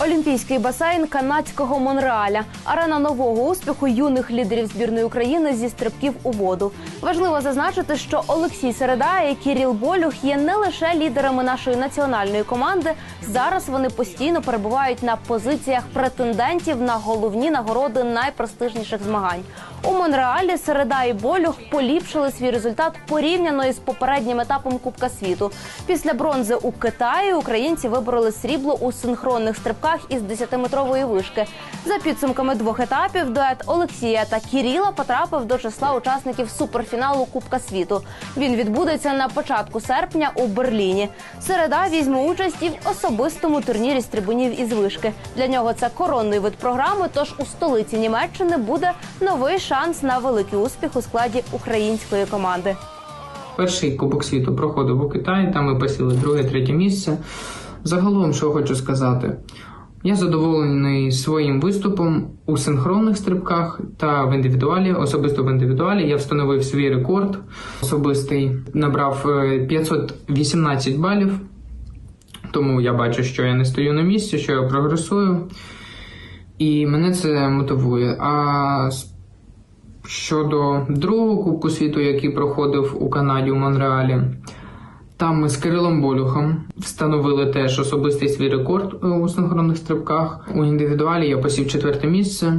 Олімпійський басейн канадського Монреаля, арена нового успіху юних лідерів збірної України зі стрибків у воду. Важливо зазначити, що Олексій Середа і Кіріл Болюх є не лише лідерами нашої національної команди. Зараз вони постійно перебувають на позиціях претендентів на головні нагороди найпрестижніших змагань. У Монреалі Середа і Болюх поліпшили свій результат порівняно із попереднім етапом Кубка світу. Після бронзи у Китаї українці вибороли срібло у синхронних стрибках із 10-метрової вишки. За підсумками двох етапів, дует Олексія та Кіріла потрапив до числа учасників суперфіналу Кубка світу. Він відбудеться на початку серпня у Берліні. Середа візьме участь і в особистому турнірі стрибунів із вишки. Для нього це коронний вид програми. Тож у столиці Німеччини буде новий шанс на великий успіх у складі української команди. Перший Кубок світу проходив у Китаї, там ми посіли друге, третє місце. Загалом, що хочу сказати, я задоволений своїм виступом у синхронних стрибках та в індивідуалі. Особисто в індивідуалі я встановив свій рекорд особистий, набрав е, 518 балів. Тому я бачу, що я не стою на місці, що я прогресую. І мене це мотивує. А Щодо другого Кубку світу, який проходив у Канаді у Монреалі, там ми з Кирилом Болюхом встановили теж особистий свій рекорд е, у синхронних стрибках. У індивідуалі я посів четверте місце.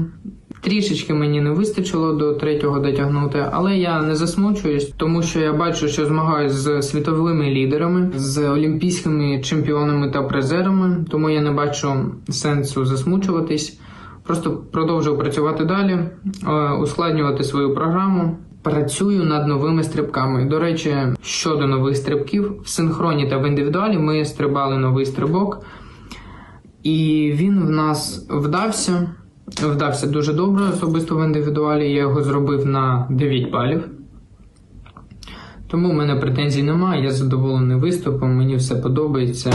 Трішечки мені не вистачило до третього дотягнути, але я не засмучуюсь, тому що я бачу, що змагаюся з світовими лідерами, з олімпійськими чемпіонами та призерами, тому я не бачу сенсу засмучуватись. Просто продовжую працювати далі, е, ускладнювати свою програму. Працюю над новими стрибками. До речі, щодо нових стрибків, в синхроні та в індивідуалі ми стрибали новий стрибок, і він в нас вдався. Вдався дуже добре, особисто в індивідуалі. Я його зробив на 9 балів. Тому в мене претензій немає. Я задоволений виступом, мені все подобається.